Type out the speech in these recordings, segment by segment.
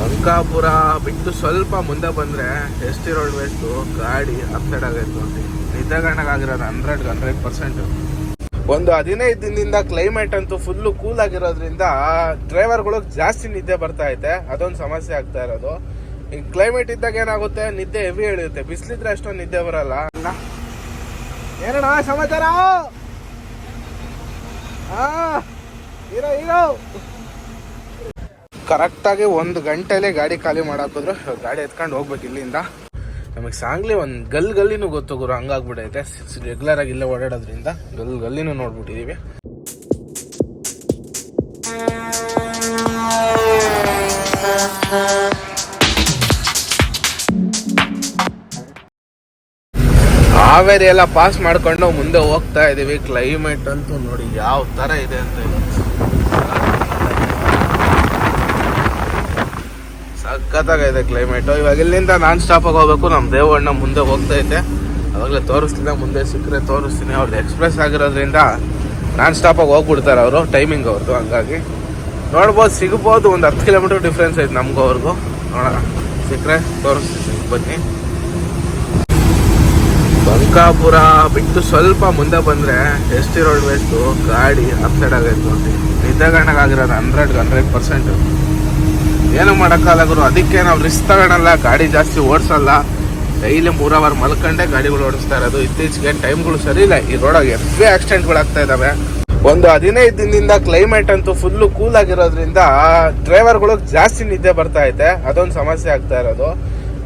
ಬಂಕಾಪುರ ಬಿಟ್ಟು ಸ್ವಲ್ಪ ಮುಂದೆ ಬಂದ್ರೆ ಎಸ್ ಟಿ ರೋಡ್ ವೇಸ್ಟು ಗಾಡಿ ಅಪ್ಸೈಡ್ ಆಗೈತೆ ನೋಡಿ. ಆಗಿರೋದು ಹಂಡ್ರೆಡ್ ಹಂಡ್ರೆಡ್ ಪರ್ಸೆಂಟ್ ಒಂದು ಹದಿನೈದು ದಿನದಿಂದ ಕ್ಲೈಮೇಟ್ ಅಂತೂ ಫುಲ್ಲು ಕೂಲ್ ಆಗಿರೋದ್ರಿಂದ ಡ್ರೈವರ್ಗಳಿಗೆ ಜಾಸ್ತಿ ನಿದ್ದೆ ಬರ್ತಾ ಐತೆ. ಅದೊಂದು ಸಮಸ್ಯೆ ಆಗ್ತಾ ಇರೋದು. ಈಗ ಕ್ಲೈಮೇಟ್ ಇದ್ದಾಗ ಏನಾಗುತ್ತೆ? ನಿದ್ದೆ ಹೆವಿ ಇಳಿಯುತ್ತೆ ಬಿಸಿಲಿದ್ರೆ ಅಷ್ಟೊಂದು ನಿದ್ದೆ ಬರಲ್ಲ. ಏನಣ್ಣ ಸಮಾಚಾರ? Hero hero! ಕರೆಕ್ಟಾಗಿ ಒಂದು ಗಂಟೆಲೆ ಗಾಡಿ ಖಾಲಿ ಮಾಡಾಕಿದ್ರು ಗಾಡಿ ಎತ್ಕೊಂಡು ಹೋಗ್ಬೇಕು ಇಲ್ಲಿಂದ. ನಮಗೆ ಸಾಂಗ್ಲಿ ಒಂದು ಗಲ್ ಗಲ್ಲಿನೂ ಗೊತ್ತು ಗುರು ರೆಗ್ಯುಲರ್ ಆಗಿ ಇಲ್ಲೇ ಓಡಾಡೋದ್ರಿಂದ ಗಲ್ ಗಲ್ಲಿನೂ ನೋಡ್ಬಿಟ್ಟಿದೀವಿ. ಹಾವೇರಿ ಎಲ್ಲ ಪಾಸ್ ಮಾಡ್ಕೊಂಡು ಮುಂದೆ ಹೋಗ್ತಾ ಇದೀವಿ. ಕ್ಲೈಮೇಟ್ ಅಂತೂ ನೋಡಿ ಯಾವ ತರ ಇದೆ ಅಂತ ಇವತ್ತು. ಸಖತ್ತಾಗೈತೆ ಕ್ಲೈಮೇಟು ಇವಾಗ ಇಲ್ಲಿಂದ ನಾನ್ ಸ್ಟಾಪ್ ಆಗಿ ಹೋಗ್ಬೇಕು ನಮ್ಮ ದೇವಣ್ಣ ಮುಂದೆ ಹೋಗ್ತಾ ಐತೆ. ಅವಾಗಲೇ ತೋರಿಸ್ತೀನಿ, ಮುಂದೆ ಸಿಕ್ಕರೆ ತೋರಿಸ್ತೀನಿ. ಅವ್ರದ್ದು ಎಕ್ಸ್ಪ್ರೆಸ್ ಆಗಿರೋದ್ರಿಂದ ನಾನ್ ಸ್ಟಾಪ್ ಆಗಿ ಹೋಗ್ಬಿಡ್ತಾರೆ ಅವರು ಟೈಮಿಂಗ್ ಅವ್ರದ್ದು ಹಂಗಾಗಿ. ನೋಡ್ಬೋದು, ಸಿಗ್ಬೋದು, ಒಂದು ಹತ್ತು ಕಿಲೋಮೀಟರ್ ಡಿಫ್ರೆನ್ಸ್ ಐತೆ ನಮಗೂ ಅವ್ರಿಗೂ. ನೋಡೋಣ. ಸಿಕ್ಕರೆ ತೋರಿಸ್ತೀನಿ, ಬನ್ನಿ. ಬಂಕಾಪುರ ಬಿಟ್ಟು ಸ್ವಲ್ಪ ಮುಂದೆ ಬಂದರೆ ಎಸ್ ಟಿ ರೋಡ್ ವೇಸ್ಟು ಗಾಡಿ ಅಪ್ಸೈಡ್ ಆಗೈತೆ ನೋಡಿ. ನಿದ್ದೆಗಣ್ಣಗಾಗಿರೋದು ಹಂಡ್ರೆಡ್ ಹಂಡ್ರೆಡ್ ಪರ್ಸೆಂಟ್ ಏನು ಮಾಡೋಕ್ಕಾಗಲ್ಲ ಗುರು ಅದಕ್ಕೆ ನಾವು ರಿಸ್ಕ್ ತಗೊಳಲ್ಲ, ಗಾಡಿ ಜಾಸ್ತಿ ಓಡಿಸಲ್ಲ. ಡೈಲಿ ಮೂರ್ ಅವರ್ ಮಲ್ಕೊಂಡೆ ಗಾಡಿಗಳು ಓಡಿಸ್ತಾ ಇರೋದು. ಇತ್ತೀಚೆಗೆ ಟೈಮ್ಗಳು ಸರಿ ಇಲ್ಲ. ಈ ರೋಡಾಗ ಆಕ್ಸಿಡೆಂಟ್ಗಳು ಆಗ್ತಾ ಇದ್ದಾವೆ ಒಂದು ಹದಿನೈದು ದಿನದಿಂದ ಕ್ಲೈಮೇಟ್ ಅಂತೂ ಫುಲ್ಲು ಕೂಲ್ ಆಗಿರೋದ್ರಿಂದ ಡ್ರೈವರ್ಗಳು ಜಾಸ್ತಿ ನಿದ್ದೆ ಬರ್ತಾ ಐತೆ. ಅದೊಂದು ಸಮಸ್ಯೆ ಆಗ್ತಾ ಇರೋದು.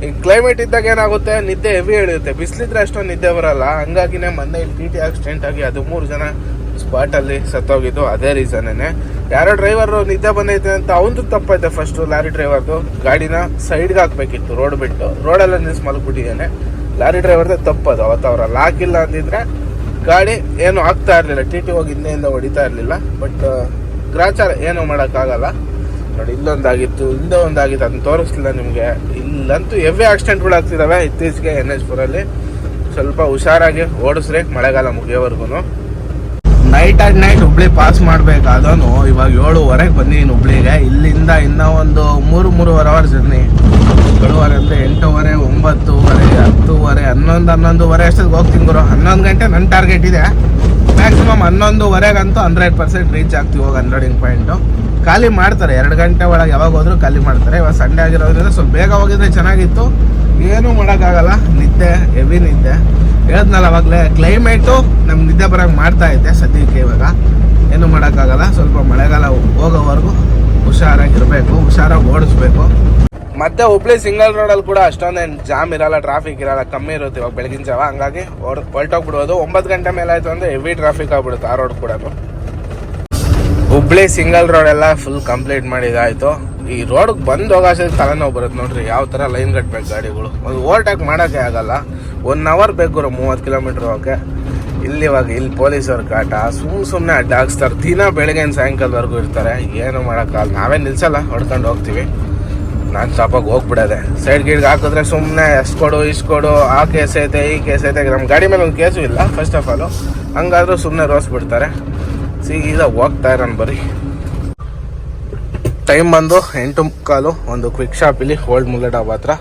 ಈ ಕ್ಲೈಮೇಟ್ ಇದ್ದಾಗ ಏನಾಗುತ್ತೆ? ನಿದ್ದೆ ಹೆವಿ ಇಳಿಯುತ್ತೆ. ಬಿಸಿಲಿದ್ರೆ ಅಷ್ಟೊಂದು ನಿದ್ದೆ ಬರಲ್ಲ. ಹಂಗಾಗಿನೇ ಮೊನ್ನೆ ಇಲ್ಲಿ ಟಿ ಟಿ ಆಕ್ಸಿಡೆಂಟ್ ಆಗಿ ಅದು ಮೂರು ಜನ ಸ್ಪಾಟ್ ಅಲ್ಲಿ ಸತ್ತೋಗಿದ್ದು ಅದೇ ರೀಸನ್ನೇ. ಯಾರೋ ಡ್ರೈವರ್ ನಿದ್ದೆ ಬಂದೈತೆ ಅಂತ ಅವನದು ತಪ್ಪೈತೆ ಫಸ್ಟ್ ಲಾರಿ ಡ್ರೈವರ್ದು. ಗಾಡಿನ ಸೈಡ್ಗೆ ಹಾಕ್ಬೇಕಿತ್ತು ರೋಡ್ ಬಿಟ್ಟು. ರೋಡಲ್ಲೇ ನಿಲ್ಸಿ ಮಲ್ಬಿಟ್ಟಿದ್ದಾನೆ ಲಾರಿ ಡ್ರೈವರ್ದೇ ತಪ್ಪದು ಅವತ್ತು ಲಾಕ್ ಹಾಕಿಲ್ಲ ಅಂದಿದ್ರೆ ಗಾಡಿ ಏನು ಆಗ್ತಾ ಇರಲಿಲ್ಲ. ಟಿ ಟಿ ಹೋಗಿ ಹಿಂದೆಯಿಂದ ಹೊಡಿತಾ ಇರಲಿಲ್ಲ. ಬಟ್ ಗ್ರಾಚಾರ ಏನು ಮಾಡೋಕ್ಕಾಗಲ್ಲ. ನೋಡಿ, ಇಲ್ಲೊಂದಾಗಿತ್ತು ಹಿಂದೆ ಒಂದಾಗಿತ್ತು ಅದನ್ನ ತೋರಿಸ್ಲಿಲ್ಲ ನಿಮಗೆ. ಇಲ್ಲಂತೂ ಎವೇ ಆಕ್ಸಿಡೆಂಟ್ಗಳು ಆಗ್ತಿದಾವೆ ಇತ್ತೀಚೆಗೆ ಎನ್ ಎಚ್ ಪುರಲ್ಲಿ ಸ್ವಲ್ಪ ಹುಷಾರಾಗಿ ಓಡಿಸ್ರಿ. ಮಳೆಗಾಲ ಮುಗಿಯೋವರೆಗೂ night and night Hubli pass ಮಾಡಬೇಕಾದನು. ಇವಾಗ ಏಳುವರೆಗೆ ಬಂದಿದ್ದೀನಿ ಹುಬ್ಳಿಗೆ. ಇಲ್ಲಿಂದ ಇನ್ನೂ ಒಂದು ಮೂರು, ಮೂರುವರೆ ಅವರ್ ಜರ್ನಿ. ಏಳುವರೆ ಅಂದರೆ ಎಂಟೂವರೆ, ಒಂಬತ್ತುವರೆ, ಹತ್ತುವರೆ, ಹನ್ನೊಂದು, ಹನ್ನೊಂದುವರೆ ಅಷ್ಟೊತ್ತಿಗೆ ಹೋಗ್ತೀನಿ ಗುರು. ಹನ್ನೊಂದು ಗಂಟೆ ನನ್ನ ಟಾರ್ಗೆಟ್ ಇದೆ. ಮ್ಯಾಕ್ಸಿಮಮ್ ಹನ್ನೊಂದುವರೆಗಂತೂ ಹಂಡ್ರೆಡ್ ಪರ್ಸೆಂಟ್ ರೀಚ್ ಆಗ್ತೀವಿ ಹೋಗಿ ಹಂಡ್ರೆಡಿಂಗ್ ಪಾಯಿಂಟು ಖಾಲಿ ಮಾಡ್ತಾರೆ. ಎರಡು ಗಂಟೆ ಒಳಗೆ ಯಾವಾಗ ಹೋದ್ರೂ ಖಾಲಿ ಮಾಡ್ತಾರೆ. ಇವಾಗ ಸಂಡೇ ಆಗಿರೋದ್ರಿಂದ ಸ್ವಲ್ಪ ಬೇಗ ಹೋಗಿದ್ರೆ ಚೆನ್ನಾಗಿತ್ತು. ಏನೂ ಮಾಡೋಕ್ಕಾಗಲ್ಲ. ನಿದ್ದೆ ಹೆವಿ ನಿದ್ದೆ. ಹೇಳಿದ್ನಲ್ಲ ಅವಾಗಲೇ ಕ್ಲೈಮೇಟು ನಮ್ಮ ನಿದ್ದೆ ಬರೋಂಗೆ ಮಾಡ್ತಾ ಐತೆ ಸದ್ಯಕ್ಕೆ ಇವಾಗ. ಏನು ಮಾಡೋಕ್ಕಾಗಲ್ಲ, ಸ್ವಲ್ಪ ಮಳೆಗಾಲ ಹೋಗೋವರೆಗೂ ಹುಷಾರಾಗಿರಬೇಕು, ಹುಷಾರಾಗಿ ಓಡಿಸ್ಬೇಕು. ಮತ್ತೆ ಹುಬ್ಳಿ ಸಿಂಗಲ್ ರೋಡಲ್ಲಿ ಕೂಡ ಅಷ್ಟೊಂದೇನು ಜಾಮ್ ಇರಲ್ಲ ಟ್ರಾಫಿಕ್ ಇರಲ್ಲ, ಕಮ್ಮಿ ಇರುತ್ತೆ ಇವಾಗ ಬೆಳಗಿನ ಜಾವ. ಹಂಗಾಗಿ ಹೊರಟೋಗ್ಬಿಡೋದು. ಒಂಬತ್ತು ಗಂಟೆ ಮೇಲೆ ಆಯಿತು ಅಂದರೆ ಹೆವಿ ಟ್ರಾಫಿಕ್ ಆಗ್ಬಿಡುತ್ತೆ ಆ ರೋಡ್ ಕೂಡ ಹುಬ್ಳಿ ಸಿಂಗಲ್ ರೋಡ್ ಎಲ್ಲ ಫುಲ್ ಕಂಪ್ಲೀಟ್ ಮಾಡಿದಾಯ್ತು. ಈ ರೋಡ್ ಬಂದ್ ಹೋಗೋಷ್ಟೊತ್ತಿಗೆ ತಲೆನೋವು ಬರುತ್ತೆ ನೋಡ್ರಿ. ಯಾವ ತರ ಲೈನ್ ಕಟ್ಬೇಕು ಗಾಡಿಗಳು. ಒಂದು ಓವರ್ಟೇಕ್ ಮಾಡೋಕ್ಕೆ ಆಗಲ್ಲ. ಒನ್ ಅವರ್ ಬೇಕು ಮೂವತ್ತು ಕಿಲೋಮೀಟರ್ ಹೋಗಕ್ಕೆ. ಇಲ್ಲಿ ಇವಾಗ ಇಲ್ಲಿ ಪೊಲೀಸವ್ರ ಕಾಟ. ಸುಮ್ ಸುಮ್ಮನೆ ಅಡ್ಡ ಹಾಕ್ಸ್ತಾರೆ ದಿನ ಬೆಳಗ್ಗೆ ಸಾಯಂಕಾಲವರೆಗೂ ಇರ್ತಾರೆ. ಏನು ಮಾಡೋಕ್ಕಾಗಲ್ಲ ನಾವೇ ನಿಲ್ಸಲ್ಲ, ಹೊಡ್ಕೊಂಡು ಹೋಗ್ತೀವಿ. ನಾನು ಸ್ಟಾಪಾಗಿ ಹೋಗ್ಬಿಡೋದೆ. ಸೈಡ್ ಗೀಡ್ಗೆ ಹಾಕಿದ್ರೆ ಸುಮ್ಮನೆ ಎಷ್ಟು ಕೊಡು ಇಷ್ಟು ಕೊಡು, ಆ ಕೇಸ್ ಐತೆ, ಈ ಕೇಸ್ ಐತೆ. ನಮ್ಮ ಗಾಡಿ ಮೇಲೆ ಒಂದು ಕೇಸು ಇಲ್ಲ ಫಸ್ಟ್ ಆಫ್ ಆಲು ಹಂಗಾದ್ರೂ ಸುಮ್ಮನೆ ರೋಸ್ ಬಿಡ್ತಾರೆ ಸೀದಾ ಹೋಗ್ತಾ ಇರೋಣ ಬರೀ. ಟೈಮ್ ಬಂದು ಎಂಟು ಮುಕ್ಕಾಲು ಒಂದು ಕ್ವಿಕ್ ಶಾಪ್ ಇಲ್ಲಿ ಓಲ್ಡ್ ಮುಲ್ಲೆ ಡಾಬಾ ಹತ್ರ.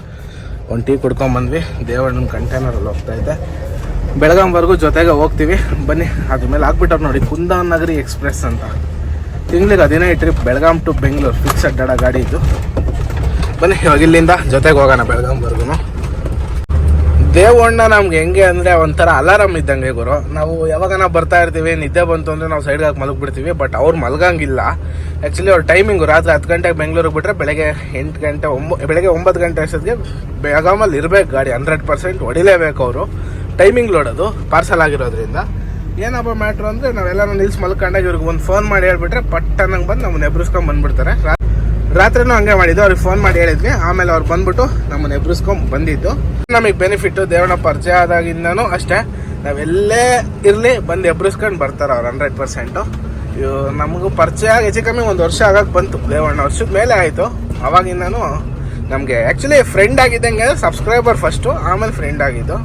ಒಂದು ಟೀ ಕುಡ್ಕೊಂಬಂದ್ವಿ ದೇವಣ್ಣನ ಕಂಟೈನರಲ್ಲಿ ಹೋಗ್ತಾ ಇದ್ದೆ. ಬೆಳಗಾಂವರೆಗೂ ಜೊತೆಗೆ ಹೋಗ್ತೀವಿ. ಬನ್ನಿ, ಅದ್ರ ಮೇಲೆ ಹಾಕ್ಬಿಟ್ಟವ್ರು ನೋಡಿ, ಕುಂದಾನ್ ನಗರಿ ಎಕ್ಸ್ಪ್ರೆಸ್ ಅಂತ. ತಿಂಗ್ಳಿಗೆ ಹದಿನೈದು trip Belgaum to Bengaluru fix ಅಡ್ಡಾಡ ಗಾಡಿ ಇದು ಬನ್ನಿ, ಇವಾಗ ಇಲ್ಲಿಂದ ಜೊತೆಗೆ ಹೋಗೋಣ ಬೆಳಗಾಂವರೆಗೂ ದೇವಣ್ಣ ನಮ್ಗೆ ಹೆಂಗೆ ಅಂದ್ರೆ ಒಂಥರ ಅಲಾರಾಮ್ ಇದ್ದಂಗೆ ಗುರು. ನಾವು ಯಾವಾಗನ ಬರ್ತಾ ಇರ್ತೀವಿ, ನಿದ್ದೆ ಬಂತು ಅಂದ್ರೆ ನಾವು ಸೈಡ್ಗೆ ಹಾಕಿ ಮಲಗ್ಬಿಡ್ತೀವಿ ಬಟ್ ಅವ್ರು ಮಲಗಂಗಿಲ್ಲ. ಆ್ಯಕ್ಚುಲಿ ಅವ್ರ ಟೈಮಿಂಗು ರಾತ್ರಿ ಹತ್ತು ಗಂಟೆಗೆ ಬೆಂಗಳೂರಿಗೆ ಬಿಟ್ರೆ ಬೆಳಗ್ಗೆ ಎಂಟು ಗಂಟೆ ಒಂಬ, ಬೆಳಗ್ಗೆ ಒಂಬತ್ತು ಗಂಟೆ ಅಷ್ಟೊತ್ತಿಗೆ ಬೆಳಗಾಮಲ್ಲಿ ಇರಬೇಕು ಗಾಡಿ ಹಂಡ್ರೆಡ್ ಪರ್ಸೆಂಟ್ ಹೊಡಿಲೇಬೇಕು ಅವರು. ಟೈಮಿಂಗ್ ನೋಡೋದು ಪಾರ್ಸಲ್ ಆಗಿರೋದ್ರಿಂದ. ಏನಪ್ಪ ಮ್ಯಾಟ್ರು ಅಂದರೆ ನಾವೆಲ್ಲರೂ ನಿಲ್ಸಿ ಮಲ್ಕೊಂಡಾಗ ಇವ್ರಿಗೆ ಒಂದು ಫೋನ್ ಮಾಡಿ ಹೇಳ್ಬಿಟ್ರೆ ಪಟ್ಟನಂಗೆ ಬಂದು ನಮ್ಮನ್ನ ಎಬ್ರಿಸ್ಕೊಂಡ್ ಬಂದ್ಬಿಡ್ತಾರೆ. ರಾತ್ರಿನೂ ಹಂಗೆ ಮಾಡಿದ್ದು, ಅವ್ರಿಗೆ ಫೋನ್ ಮಾಡಿ ಹೇಳಿದ್ವಿ. ಆಮೇಲೆ ಅವ್ರು ಬಂದ್ಬಿಟ್ಟು ನಮ್ಮನ್ನ ಎಬ್ರಿಸ್ಕೊಂಡ್ ಬಂದಿದ್ದು. ನಮಗೆ ಬೆನಿಫಿಟ್ ದೇವಣ್ಣ ಪರಿಚಯ ಆದಾಗಿಂದನೂ ಅಷ್ಟೇ. ನಾವೆಲ್ಲೇ ಇರಲಿ, ಬಂದು ಎಬ್ರಿಸ್ಕೊಂಡು ಬರ್ತಾರೆ ಅವ್ರು ಹಂಡ್ರೆಡ್ ಪರ್ಸೆಂಟು ನಮಗೂ ಪರಿಚಯ ಆಗಿ ಹೆಚ್ಚು ಕಮ್ಮಿ ಒಂದು ವರ್ಷ ಆಗಕ್ಕೆ ಬಂತು ದೇವಣ್ಣ. ವರ್ಷದ ಮೇಲೆ ಆಯಿತು. ಅವಾಗಿಂದನೂ ನಮಗೆ ಆ್ಯಕ್ಚುಲಿ ಫ್ರೆಂಡ್ ಆಗಿದ್ದಂಗೆ ಸಬ್ಸ್ಕ್ರೈಬರ್ ಫಸ್ಟು ಆಮೇಲೆ ಫ್ರೆಂಡ್ ಆಗಿದ್ದು.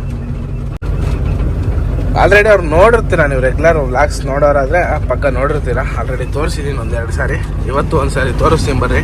ಆಲ್ರೆಡಿ ಅವ್ರು ನೋಡಿರ್ತೀರ ನೀವು ರೆಗ್ಯುಲರ್ ವ್ಲಾಗ್ಸ್ ನೋಡೋರಾದ್ರೆ ಪಕ್ಕ ನೋಡಿರ್ತೀರ. ಆಲ್ರೆಡಿ ತೋರಿಸಿದ್ದೀನಿ ಒಂದೆರಡು ಸಾರಿ. ಇವತ್ತು ಒಂದು ಸಾರಿ ತೋರಿಸ್ತೀನಿ ಬರ್ರಿ.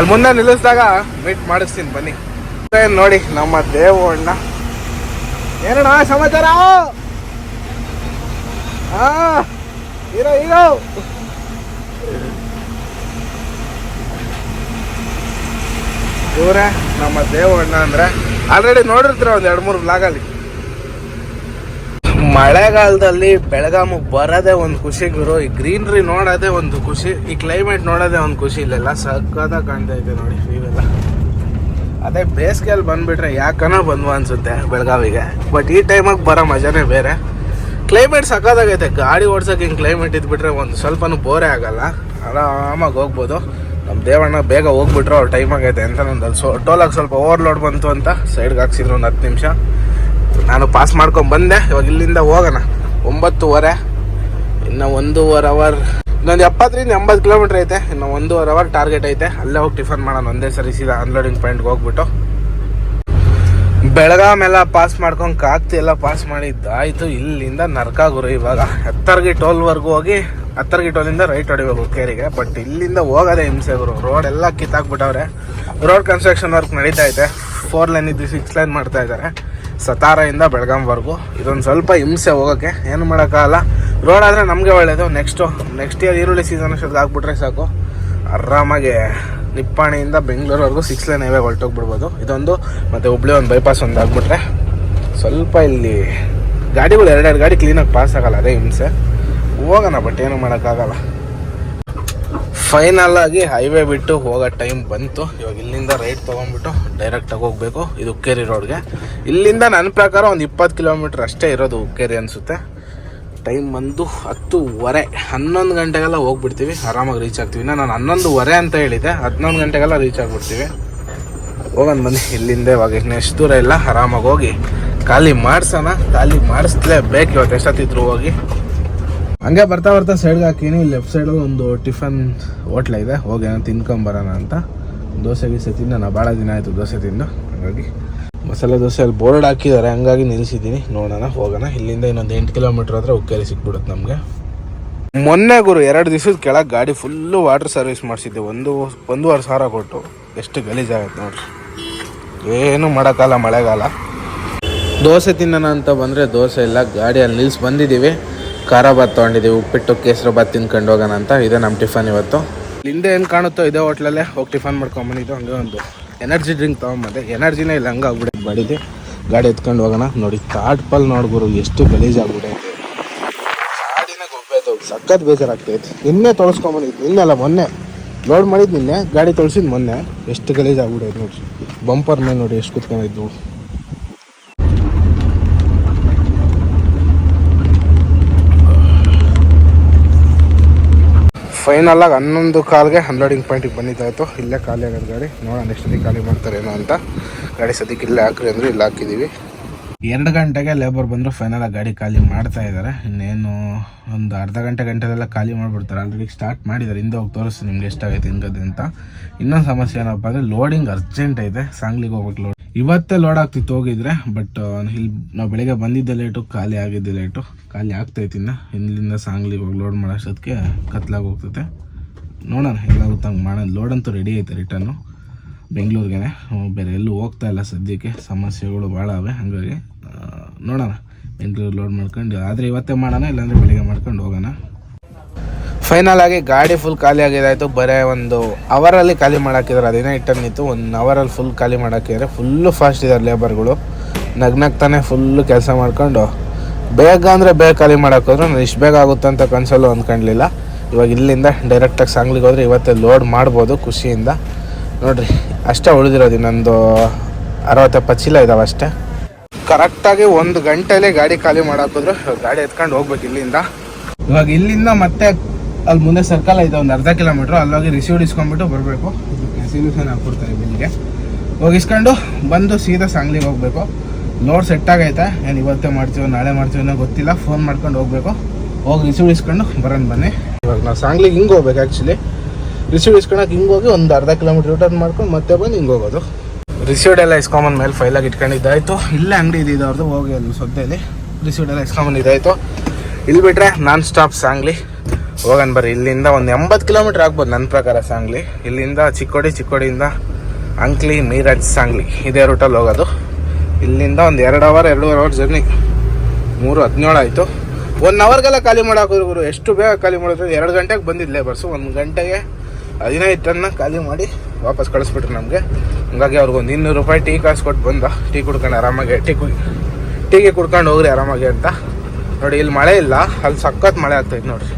ಅಲ್ಲಿ ಮುಂದೆ ನಿಲ್ಲಿಸಿದಾಗ ಮೀಟ್ ಮಾಡಿಸ್ತೀನಿ, ಬನ್ನಿ. ನೋಡಿ, ನಮ್ಮ ದೇವಣ್ಣ. ಏನಣ್ಣ ಸಮಾಚಾರ? Hero hero. ಇವರೇ, ನಮ್ಮ ದೇವಣ್ಣ ಅಂದ್ರೆ ಆಲ್ರೆಡಿ ನೋಡಿರ್ತೀರ ಒಂದ್ ಎರಡು ಮೂರು ಬ್ಲಾಗಲ್ಲಿ ಮಳೆಗಾಲದಲ್ಲಿ ಬೆಳಗಾಮು ಬರೋದೇ ಒಂದು ಖುಷಿ ಗುರು. ಈ ಗ್ರೀನ್ರಿ ನೋಡೋದೇ ಒಂದು ಖುಷಿ, ಈ ಕ್ಲೈಮೇಟ್ ನೋಡೋದೇ ಒಂದು ಖುಷಿ ಇಲ್ಲೆಲ್ಲ ಸಕ್ಕತ್ತಾಗಿ ಕಾಣ್ತಾ ಇದೆ ನೋಡಿ ಇವೆಲ್ಲ. ಅದೇ ಬೇಸಿಗೆಯಲ್ಲಿ ಬಂದ್ಬಿಟ್ರೆ ಯಾಕನ ಬಂದ್ವ ಅನ್ಸುತ್ತೆ ಬೆಳಗಾವಿಗೆ. ಬಟ್ ಈ ಟೈಮಾಗ ಬರೋ ಮಜಾನೇ ಬೇರೆ. ಕ್ಲೈಮೇಟ್ ಸಕ್ಕತ್ತಾಗೈತೆ ಗಾಡಿ ಓಡ್ಸೋಕೆ ಹಿಂಗೆ ಕ್ಲೈಮೇಟ್ ಇದ್ಬಿಟ್ರೆ ಒಂದು ಸ್ವಲ್ಪನೂ ಬೋರೇ ಆಗಲ್ಲ. ಆರಾಮಾಗಿ ಹೋಗ್ಬೋದು. ನಮ್ಮ ದೇವಣ್ಣ ಬೇಗ ಹೋಗ್ಬಿಟ್ರು, ಅವ್ರ ಟೈಮ್ ಆಗೈತೆ ಅಂತ ನಂದು ಸೊ ಟೋಲಾಗಿ ಸ್ವಲ್ಪ ಓವರ್ಲೋಡ್ ಬಂತು ಅಂತ ಸೈಡ್ಗೆ ಹಾಕ್ಸಿದ್ರು ಒಂದು ಹತ್ತು ನಿಮಿಷ. ನಾನು ಪಾಸ್ ಮಾಡ್ಕೊಂಡು ಬಂದೆ. ಇವಾಗ ಇಲ್ಲಿಂದ ಹೋಗೋಣ. ಒಂಬತ್ತುವರೆ, ಇನ್ನು ಒಂದೂವರೆ ಅವರ್ ಇನ್ನೊಂದು ಎಪ್ಪತ್ತರಿಂದ ಎಂಬತ್ತು ಕಿಲೋಮೀಟ್ರ್ ಐತೆ. ಇನ್ನು ಒಂದೂವರೆ ಅವರ್ ಟಾರ್ಗೆಟ್ ಐತೆ. ಅಲ್ಲೇ ಹೋಗಿ ಟಿಫನ್ ಮಾಡೋಣ. ಒಂದೇ ಸರಿ ಸೀದಾ ಅನ್ಲೋಡಿಂಗ್ ಪಾಯಿಂಟ್ಗೆ ಹೋಗ್ಬಿಟ್ಟು. ಬೆಳಗಾಂ ಎಲ್ಲ ಪಾಸ್ ಮಾಡ್ಕೊಂಡು ಕಾಕ್ತಿ ಎಲ್ಲ ಪಾಸ್ ಮಾಡಿದ್ದಾಯ್ತು. ಇಲ್ಲಿಂದ ನರ್ಕ ಗುರು ಇವಾಗ ಹತ್ತರ್ಗಿ ಟೋಲ್ವರೆಗೂ ಹೋಗಿ ಹತ್ತರ್ಗಿ ಟೋಲಿಂದ ರೈಟ್ ಹೊಡಿಬೇಕು ಕೇರಿಗೆ ಬಟ್ ಇಲ್ಲಿಂದ ಹೋಗೋದೇ ಹಿಂಸೆ ಗುರು. ರೋಡ್ ಎಲ್ಲ ಕಿತ್ತಾಕ್ಬಿಟ್ಟವ್ರೆ. ರೋಡ್ ಕನ್ಸ್ಟ್ರಕ್ಷನ್ ವರ್ಕ್ ನಡೀತಾ ಐತೆ. ಫೋರ್ ಲೈನ್ ಇದ್ದು ಸಿಕ್ಸ್ ಲೈನ್ ಮಾಡ್ತಾ ಇದ್ದಾರೆ. ಸತಾರದಿಂದ ಬೆಳಗಾಂವರೆಗೂ. ಇದೊಂದು ಸ್ವಲ್ಪ ಹಿಂಸೆ ಹೋಗೋಕ್ಕೆ. ಏನು ಮಾಡೋಕ್ಕಾಗಲ್ಲ. ರೋಡ್ ಆದರೆ ನಮಗೆ ಒಳ್ಳೆಯದು ನೆಕ್ಸ್ಟು ನೆಕ್ಸ್ಟ್ ಇಯರ್ ಈರುಳ್ಳಿ ಸೀಸನ್ ಅಷ್ಟೊತ್ತಿಗೆ ಹಾಕ್ಬಿಟ್ರೆ ಸಾಕು. ಆರಾಮಾಗಿ ನಿಪ್ಪಾಣಿಯಿಂದ ಬೆಂಗಳೂರವರೆಗೂ ಸಿಕ್ಸ್ ಲೈನ್ ಹೈವೇ ಹೊರಟೋಗ್ಬಿಡ್ಬೋದು. ಇದೊಂದು, ಮತ್ತು ಹುಬ್ಳಿ ಒಂದು ಬೈಪಾಸ್ ಒಂದು ಹಾಕ್ಬಿಟ್ರೆ ಸ್ವಲ್ಪ ಇಲ್ಲಿ ಗಾಡಿಗಳು ಎರಡೆರಡು ಗಾಡಿ ಕ್ಲೀನಾಗಿ ಪಾಸ್ ಆಗಲ್ಲ. ಅದೇ ಹಿಂಸೆ. ಹೋಗೋಣ ಬಟ್ ಏನು ಮಾಡೋಕ್ಕಾಗಲ್ಲ. ಫೈನಲ್ ಆಗಿ ಹೈವೇ ಬಿಟ್ಟು ಹೋಗೋ ಟೈಮ್ ಬಂತು. ಇವಾಗ ಇಲ್ಲಿಂದ ರೈಟ್ ತೊಗೊಂಡ್ಬಿಟ್ಟು ಡೈರೆಕ್ಟಾಗಿ ಹೋಗಬೇಕು. ಇದು ಉಕ್ಕೇರಿ ರೋಡ್ಗೆ ಇಲ್ಲಿಂದ ನನ್ನ ಪ್ರಕಾರ ಒಂದು ಇಪ್ಪತ್ತು ಕಿಲೋಮೀಟ್ರ್ ಅಷ್ಟೇ ಇರೋದು ಉಕ್ಕೇರಿ ಅನಿಸುತ್ತೆ. ಟೈಮ್ ಬಂದು ಹತ್ತುವರೆ. ಹನ್ನೊಂದು ಗಂಟೆಗೆಲ್ಲ ಹೋಗ್ಬಿಡ್ತೀವಿ. ಆರಾಮಾಗಿ ರೀಚ್ ಆಗ್ತೀವಿ. ಇನ್ನು ನಾನು ಹನ್ನೊಂದುವರೆ ಅಂತ ಹೇಳಿದ್ದೆ. ಹದಿನೊಂದು ಗಂಟೆಗೆಲ್ಲ ರೀಚ್ ಆಗಿಬಿಡ್ತೀವಿ. ಹೋಗೋಣ ಬನ್ನಿ. ಇಲ್ಲಿಂದ ಇವಾಗ ಇನ್ನು ಎಷ್ಟು ದೂರ ಇಲ್ಲ. ಆರಾಮಾಗಿ ಹೋಗಿ. ಖಾಲಿ ಮಾಡಿಸೋಣ. ಖಾಲಿ ಮಾಡಿಸ್ಲೇಬೇಕು. ಇವತ್ತು ಎಷ್ಟೊತ್ತಿದ್ರು ಹೋಗಿ. ಹಂಗೆ ಬರ್ತಾ ಬರ್ತಾ ಸೈಡ್ಗೆ ಹಾಕೀನಿ ಲೆಫ್ಟ್ ಸೈಡ್ ಒಂದು ಟಿಫನ್ ಹೋಟ್ಲ ಇದೆ, ಹೋಗಿ ಏನೋ ತಿನ್ಕೊಂಬರೋಣ ಅಂತ. ದೋಸೆ ಗೀಸೆ ತಿನ್ನೋಣ ಭಾಳ ದಿನ ಆಯಿತು ದೋಸೆ ತಿಂದು, ಹಾಗಾಗಿ ಮಸಾಲೆ ದೋಸೆ ಅಲ್ಲಿ ಬೋರ್ಡ್ ಹಾಕಿದ್ದಾರೆ, ಹಂಗಾಗಿ ನಿಲ್ಲಿಸಿದ್ದೀನಿ. ನೋಡೋಣ, ಹೋಗೋಣ. ಇಲ್ಲಿಂದ ಇನ್ನೊಂದು ಎಂಟು ಕಿಲೋಮೀಟ್ರ್ ಹತ್ರ ಉಕ್ಕೇರಿ ಸಿಕ್ಬಿಡುತ್ತೆ ನಮಗೆ. ಮೊನ್ನೆ ಗುರು, ಎರಡು ದಿವಸದ ಕೆಳಗೆ ಗಾಡಿ ಫುಲ್ಲು ವಾಟರ್ ಸರ್ವಿಸ್ ಮಾಡಿಸಿದ್ದೆ. ಒಂದು, ಒಂದೂವರೆ ಸಾವಿರ ಕೊಟ್ಟು. ಎಷ್ಟು ಗಲೀಜಾಗತ್ತೆ ನೋಡ್ರಿ. ಏನು ಮಾಡೋಕ್ಕಲ್ಲ ಮಳೆಗಾಲ. ದೋಸೆ ತಿನ್ನೋಣ ಅಂತ ಬಂದರೆ ದೋಸೆ ಇಲ್ಲ, ಗಾಡಿಯಲ್ಲಿ ನಿಲ್ಲಿಸಿ ಬಂದಿದ್ದೀವಿ. ಖಾರ ಬಾತ್ ತೊಗೊಂಡಿದ್ದೀವಿ ಉಪ್ಪಿಟ್ಟು ಕೇಸರಿ ಭಾತ್ ತಿನ್ಕೊಂಡು ಹೋಗೋಣ ಅಂತ. ಇದೆ ನಮ್ಮ ಟಿಫನ್ ಇವತ್ತು. ಹಿಂದೆ ಏನು ಕಾಣುತ್ತೋ ಇದೇ ಹೋಟ್ಲಲ್ಲೇ ಹೋಗಿ ಟಿಫನ್ ಮಾಡ್ಕೊಂಬಂದಿದ್ದು ಹಂಗೆ ಒಂದು ಎನರ್ಜಿ ಡ್ರಿಂಕ್ ತೊಗೊಂಬಂದೆ. ಎನರ್ಜಿನೇ ಇಲ್ಲ ಹಂಗೆ ಆಗ್ಬಿಡೋದು ಬಡಿದೆ ಗಾಡಿ ಎತ್ಕೊಂಡು ಹೋಗೋಣ. ನೋಡಿ ತಾಟ್ ಪಲ್ ನೋಡ್ಗುರು ಎಷ್ಟು ಗಲೀಜಾಗ್ಬಿಡೈತೆ ಗಾಡಿನ ಗೊಬ್ಬೈತೆ ಸಖತ್ ಬೇಜಾರಾಗ್ತೈತೆ. ನಿನ್ನೆ ತೊಳಸ್ಕೊಂಬಂದಿದ್ದು ನಿನ್ನೆ ಅಲ್ಲ ಮೊನ್ನೆ. ಲೋಡ್ ಮಾಡಿದ್ದು ನಿನ್ನೆ ಗಾಡಿ ತೊಳ್ಸಿದ್ದು ಮೊನ್ನೆ. ಎಷ್ಟು ಗಲೀಜಾಗ್ಬಿಡೈತೆ ನೋಡಿ. ಬಂಪರ್ ಮೇಲೆ ನೋಡಿ ಎಷ್ಟು ಕುತ್ಕೊಂಡಿದ್ದು ಫೈನಲ್ ಆಗಿ ಹನ್ನೊಂದು ಕಾಲ್ಗೆ ಅನ್ಲೋಡಿಂಗ್ ಪಾಯಿಂಟಿಗೆ ಬಂದಿದ್ದಾಯ್ತು. ಇಲ್ಲೇ ಖಾಲಿ ಆಗೋದು ಗಾಡಿ. ನೋಡೋಣ ಎಷ್ಟೊತ್ತಿಗೆ ಖಾಲಿ ಮಾಡ್ತಾರೇನೋ ಅಂತ. ಗಾಡಿ ಸದ್ಯಕ್ಕೆ ಇಲ್ಲೇ ಹಾಕ್ರಿ ಅಂದ್ರೆ ಇಲ್ಲಿ ಹಾಕಿದ್ದೀವಿ ಎರಡು ಗಂಟೆಗೆ ಲೇಬರ್ ಬಂದರು ಫೈನಲ್ ಆಗಿ ಗಾಡಿ ಖಾಲಿ ಮಾಡ್ತಾ ಇದ್ದಾರೆ ಇನ್ನೇನು ಒಂದು ಅರ್ಧ ಗಂಟೆ ಗಂಟೆಲೆಲ್ಲ ಖಾಲಿ ಮಾಡಿಬಿಡ್ತಾರೆ. ಆಲ್ರೆಡಿ ಸ್ಟಾರ್ಟ್ ಮಾಡಿದ್ದಾರೆ. ಹಿಂದೆ ಹೋಗಿ ತೋರಿಸ್ತೀನಿ ನಿಮ್ಗೆ ಎಷ್ಟಾಗೈತೆ, ಹಿಂಗದೆ ಅಂತ. ಇನ್ನೊಂದು ಸಮಸ್ಯೆ ಏನಪ್ಪ ಅಂದರೆ ಲೋಡಿಂಗ್ ಅರ್ಜೆಂಟ್ ಐತೆ. ಸಾಂಗ್ಲಿಗೆ ಹೋಗ್ಬೇಕು ಲೋಡ್ ಇವತ್ತೇ ಲೋಡ್ ಆಗ್ತಿತ್ತು, ಹೋಗಿದ್ರೆ ಬಟ್ ಇಲ್ಲಿ ನಾವು ಬೆಳಿಗ್ಗೆ ಬಂದಿದ್ದೆ ಲೇಟು ಖಾಲಿ ಆಗಿದ್ದೆ ಲೇಟು ಖಾಲಿ ಆಗ್ತೈತಿ ಇನ್ನು. ಇಲ್ಲಿಂದ ಸಾಂಗ್ಲಿಗೆ ಹೋಗಿ ಲೋಡ್ ಮಾಡೋಷ್ಟೊತ್ತಿಗೆ ಕತ್ಲಾಗಿ ಹೋಗ್ತೈತೆ. ನೋಡೋಣ ಎಲ್ಲಾಗುತ್ತೆ ಹಂಗೆ ಮಾಡೋಣ ಲೋಡ್ ಅಂತೂ ರೆಡಿ ಐತೆ ರಿಟರ್ನು ಬೆಂಗಳೂರಿಗೆ ಬೇರೆ ಎಲ್ಲೂ ಹೋಗ್ತಾ ಇಲ್ಲ ಸದ್ಯಕ್ಕೆ. ಸಮಸ್ಯೆಗಳು ಭಾಳ ಅವೆ, ಹಾಗಾಗಿ ನೋಡೋಣ. ಬೆಂಗಳೂರು ಲೋಡ್ ಮಾಡ್ಕೊಂಡು, ಆದರೆ ಇವತ್ತೇ ಮಾಡೋಣ, ಇಲ್ಲಾಂದರೆ ಬೆಳಿಗ್ಗೆ ಮಾಡ್ಕೊಂಡು ಹೋಗೋಣ. ಫೈನಲ್ ಆಗಿ ಗಾಡಿ ಫುಲ್ ಖಾಲಿ ಆಗಿದಾಯ್ತು. ಬರೀ ಒಂದು ಅವರಲ್ಲಿ ಖಾಲಿ ಮಾಡಾಕಿದ್ರೆ. ಅದೇನೇ ಇಟ್ಟನ್ ನಿಂತು ಒಂದು ಅವರಲ್ಲಿ ಫುಲ್ ಖಾಲಿ ಮಾಡೋಕ್ಕಿದ್ರೆ ಫುಲ್ಲು ಫಾಸ್ಟ್ ಇದ್ದಾರೆ ಲೇಬರ್ಗಳು ನಗ್ನಗ್ತಾನೆ ಫುಲ್ಲು ಕೆಲಸ ಮಾಡ್ಕೊಂಡು. ಬೇಗ ಅಂದರೆ ಬೇಗ ಖಾಲಿ ಮಾಡೋಕ್ಕೋದ್ರೆ ನಾನು ಇಷ್ಟು ಬೇಗ ಆಗುತ್ತೆ ಅಂತ ಕನ್ಸಲ್ಲು ಅಂದ್ಕೊಂಡ್ಲಿಲ್ಲ. ಇವಾಗ ಇಲ್ಲಿಂದ ಡೈರೆಕ್ಟಾಗಿ ಸಾಂಗ್ಲಿಗೆ ಹೋದ್ರೆ ಇವತ್ತೇ ಲೋಡ್ ಮಾಡ್ಬೋದು ಖುಷಿಯಿಂದ. ನೋಡ್ರಿ, ಅಷ್ಟೇ ಉಳಿದಿರೋದು ಇನ್ನೊಂದು ಅರವತ್ತೆಪ್ಪತ್ತು ಚೀಲ ಇದಾವೆ ಅಷ್ಟೇ. ಕರೆಕ್ಟಾಗಿ ಒಂದು ಗಂಟೆಲೇ ಗಾಡಿ ಖಾಲಿ ಮಾಡಾಕಿದ್ರು ಗಾಡಿ ಎತ್ಕೊಂಡು ಹೋಗ್ಬೇಕು ಇಲ್ಲಿಂದ. ಇವಾಗ ಇಲ್ಲಿಂದ ಮತ್ತೆ ಅಲ್ಲಿ ಮುಂದೆ ಸರ್ಕಲ್ ಐತೆ ಒಂದು ಅರ್ಧ ಕಿಲೋಮೀಟ್ರ್ ಅಲ್ಲೋಗಿ ರಿಸೀವ್ಡ್ ಇಸ್ಕೊಂಡ್ಬಿಟ್ಟು ಬರಬೇಕು. ಇದಕ್ಕೆ ಹಾಕ್ಬಿಡ್ತಾರೆ ಹಾಕ್ಕೊಡ್ತಾರೆ ಬಿಲ್ಗೆ ಹೋಗಿ ಇಸ್ಕೊಂಡು ಬಂದು ಸೀದಾ ಸಾಂಗ್ಲಿಗೆ ಹೋಗ್ಬೇಕು. ಲೋಡ್ ಸೆಟ್ ಆಗೈತೆ? ಏನು ಇವತ್ತೇ ಮಾಡ್ತೀವೋ, ನಾಳೆ ಮಾಡ್ತೀವೋ ಅನ್ನೋ ಗೊತ್ತಿಲ್ಲ. ಫೋನ್ ಮಾಡ್ಕೊಂಡು ಹೋಗ್ಬೇಕು. ಹೋಗಿ ರಿಸೀವ್ಡ್ ಇಸ್ಕೊಂಡು ಬರೋಣ ಬನ್ನಿ. ಇವಾಗ ನಾವು ಸಾಂಗ್ಲಿಗೆ ಹಿಂಗೆ ಹೋಗ್ಬೇಕು ಆ್ಯಕ್ಚುಲಿ ರಿಸೀವ್ಡ್ ಇಸ್ಕೊಳಕ್ಕೆ ಹಿಂಗೆ ಹೋಗಿ ಒಂದು ಅರ್ಧ ಕಿಲೋಮೀಟ್ರ್ ರಿಟರ್ನ್ ಮಾಡ್ಕೊಂಡು ಮತ್ತೆ ಬಂದು ಹಿಂಗೆ ಹೋಗೋದು. ರಿಸೀವ್ಡ್ ಎಲ್ಲ ಇಸ್ಕೊಂಬಂದ ಮೇಲೆ ಫೈಲಾಗಿ ಇಟ್ಕೊಂಡಿದ್ದಾಯ್ತು. ಇಲ್ಲೇ ಅಂಗಡಿ ಇದೆ ಅವ್ರದ್ದು ಹೋಗಿ ಅಲ್ಲಿ ಸೊದ್ದೆಯಲ್ಲಿ ರಿಸೀವ್ಡ್ ಎಲ್ಲ ಇಸ್ಕೊಂಬಂದಿದ್ದಾಯ್ತು ಇಲ್ಲಿ ಬಿಟ್ಟರೆ ನಾನ್ ಸ್ಟಾಪ್ ಸಾಂಗ್ಲಿ. ಹೋಗೋಣ ಬರ್ರಿ, ಇಲ್ಲಿಂದ ಒಂದು ಎಂಬತ್ತು ಕಿಲೋಮೀಟ್ರ್ ಆಗ್ಬೋದು ನನ್ನ ಪ್ರಕಾರ ಸಾಂಗ್ಲಿ. ಇಲ್ಲಿಂದ ಚಿಕ್ಕೋಡಿ, ಚಿಕ್ಕೋಡಿಯಿಂದ ಅಂಕ್ಲಿ, ಮೀರಜ್ ಸಾಂಗ್ಲಿ. ಇದೇ ರೂಟಲ್ಲಿ ಹೋಗೋದು. ಇಲ್ಲಿಂದ ಒಂದು ಎರಡು ಅವರ್ ಎರಡೂವರೆ ಅವರ್ ಜರ್ನಿ ಮೂರು ಹದಿನೇಳು ಆಯಿತು. ಒನ್ ಅವರ್ಗೆಲ್ಲ ಖಾಲಿ ಮಾಡಾಕೋರು ಗುರು. ಎಷ್ಟು ಬೇಗ ಖಾಲಿ ಮಾಡಿದ್ರು? ಎರಡು ಗಂಟೆಗೆ ಬಂದಿದ್ದು ಲೇಬರ್ಸು ಒಂದು ಗಂಟೆಗೆ ಹದಿನೈದು ಟನ್ನ ಖಾಲಿ ಮಾಡಿ ವಾಪಸ್ ಕಳಿಸ್ಬಿಟ್ರು ನಮಗೆ. ಹಂಗಾಗಿ ಅವ್ರಿಗೊಂದು ಇನ್ನೂರು ರೂಪಾಯಿ ಟೀ ಕಾಸು ಕೊಟ್ಟು ಬಂದ. ಟೀ ಕುಡ್ಕೊಂಡು ಆರಾಮಾಗಿ, ಟೀ ಕು ಟೀಗೆ ಕುಡ್ಕೊಂಡು ಹೋಗ್ರಿ ಆರಾಮಾಗಿ ಅಂತ. ನೋಡಿ, ಇಲ್ಲಿ ಮಳೆ ಇಲ್ಲ. ಅಲ್ಲಿ ಸಖತ್ ಮಳೆ ಆಗ್ತೈತೆ ನೋಡ್ರಿ.